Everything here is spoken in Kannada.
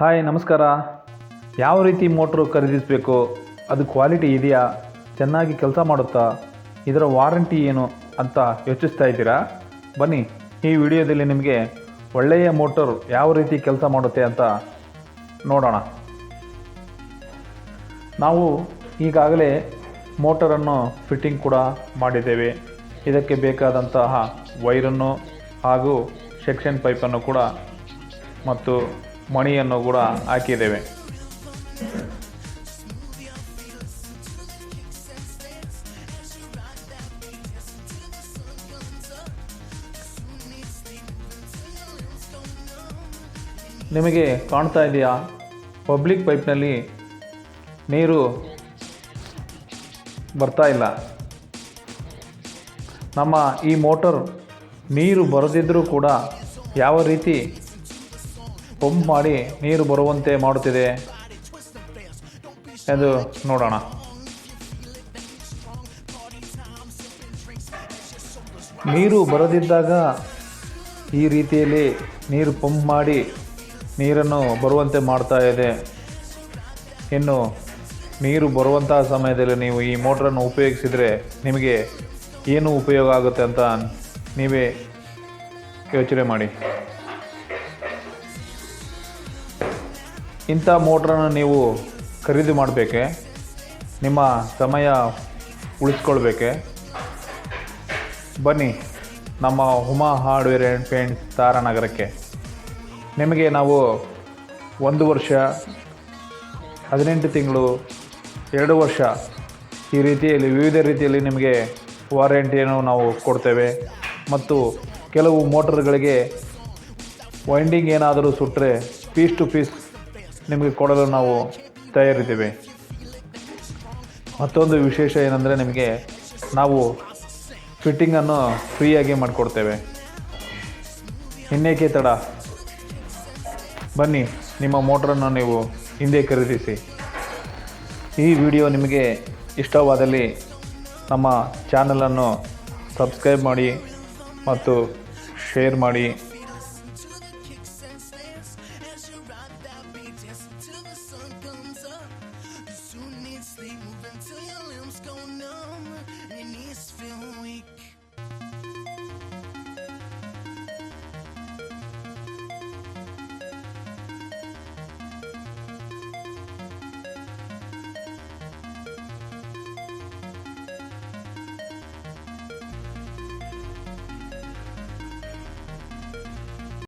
ಹಾಯ್, ನಮಸ್ಕಾರ. ಯಾವ ರೀತಿ ಮೋಟ್ರು ಖರೀದಿಸಬೇಕು? ಅದು ಕ್ವಾಲಿಟಿ ಇದೆಯಾ? ಚೆನ್ನಾಗಿ ಕೆಲಸ ಮಾಡುತ್ತಾ? ಇದರ ವಾರಂಟಿ ಏನು ಅಂತ ಯೋಚಿಸ್ತಾ ಇದ್ದೀರಾ? ಬನ್ನಿ, ಈ ವಿಡಿಯೋದಲ್ಲಿ ನಿಮಗೆ ಒಳ್ಳೆಯ ಮೋಟರ್ ಯಾವ ರೀತಿ ಕೆಲಸ ಮಾಡುತ್ತೆ ಅಂತ ನೋಡೋಣ. ನಾವು ಈಗಾಗಲೇ ಮೋಟರನ್ನು ಫಿಟ್ಟಿಂಗ್ ಕೂಡ ಮಾಡಿದ್ದೇವೆ. ಇದಕ್ಕೆ ಬೇಕಾದಂತಹ ವೈರನ್ನು ಹಾಗೂ ಸೆಕ್ಷನ್ ಪೈಪನ್ನು ಕೂಡ ಮತ್ತು ಮಣಿಯನ್ನು ಕೂಡ ಹಾಕಿದ್ದೇವೆ. ನಿಮಗೆ ಕಾಣ್ತಾ ಇದೆಯಾ? ಪಬ್ಲಿಕ್ ಪೈಪ್ನಲ್ಲಿ ನೀರು ಬರ್ತಾ ಇಲ್ಲ. ನಮ್ಮ ಈ ಮೋಟರ್ ನೀರು ಬರದಿದ್ದರೂ ಕೂಡ ಯಾವ ರೀತಿ ಪಂಪ್ ಮಾಡಿ ನೀರು ಬರುವಂತೆ ಮಾಡುತ್ತಿದೆ ಎಂದು ನೋಡೋಣ. ನೀರು ಬರದಿದ್ದಾಗ ಈ ರೀತಿಯಲ್ಲಿ ನೀರು ಪಂಪ್ ಮಾಡಿ ನೀರನ್ನು ಬರುವಂತೆ ಮಾಡ್ತಾ ಇದೆ. ಇನ್ನು ನೀರು ಬರುವಂತಹ ಸಮಯದಲ್ಲಿ ನೀವು ಈ ಮೋಟ್ರನ್ನು ಉಪಯೋಗಿಸಿದರೆ ನಿಮಗೆ ಏನು ಉಪಯೋಗ ಆಗುತ್ತೆ ಅಂತ ನೀವೇ ಯೋಚನೆ ಮಾಡಿ. ಇಂಥ ಮೋಟ್ರನ್ನು ನೀವು ಖರೀದಿ ಮಾಡಬೇಕೆ, ನಿಮ್ಮ ಸಮಯ ಉಳಿಸ್ಕೊಳ್ಬೇಕೆ. ಬನ್ನಿ ನಮ್ಮ ಹುಮಾ ಹಾರ್ಡ್ವೇರ್ ಆ್ಯಂಡ್ ಪೇಂಟ್ಸ್ ತಾರಾನಗರಕ್ಕೆ. ನಿಮಗೆ ನಾವು ಒಂದು ವರ್ಷ, ಹದಿನೆಂಟು ತಿಂಗಳು, ಎರಡು ವರ್ಷ ಈ ರೀತಿಯಲ್ಲಿ, ವಿವಿಧ ರೀತಿಯಲ್ಲಿ ನಿಮಗೆ ವಾರಂಟಿಯನ್ನು ನಾವು ಕೊಡ್ತೇವೆ. ಮತ್ತು ಕೆಲವು ಮೋಟರ್ಗಳಿಗೆ ವೈಂಡಿಂಗ್ ಏನಾದರೂ ಸುಟ್ಟರೆ ಪೀಸ್ ಟು ಪೀಸ್ ನಿಮಗೆ ಕೊಡಲು ನಾವು ತಯಾರಿದ್ದೇವೆ. ಮತ್ತೊಂದು ವಿಶೇಷ ಏನಂದರೆ ನಿಮಗೆ ನಾವು ಫಿಟ್ಟಿಂಗನ್ನು ಫ್ರೀಯಾಗಿ ಮಾಡಿಕೊಡ್ತೇವೆ. ಇನ್ನೇಕೆ ತಡ? ಬನ್ನಿ, ನಿಮ್ಮ ಮೋಟ್ರನ್ನು ನೀವು ಹಿಂದೆ ಖರೀದಿಸಿ. ಈ ವಿಡಿಯೋ ನಿಮಗೆ ಇಷ್ಟವಾದಲ್ಲಿ ನಮ್ಮ ಚಾನಲನ್ನು ಸಬ್ಸ್ಕ್ರೈಬ್ ಮಾಡಿ ಮತ್ತು ಶೇರ್ ಮಾಡಿ. Till the sun comes up. Soon need sleep, move until your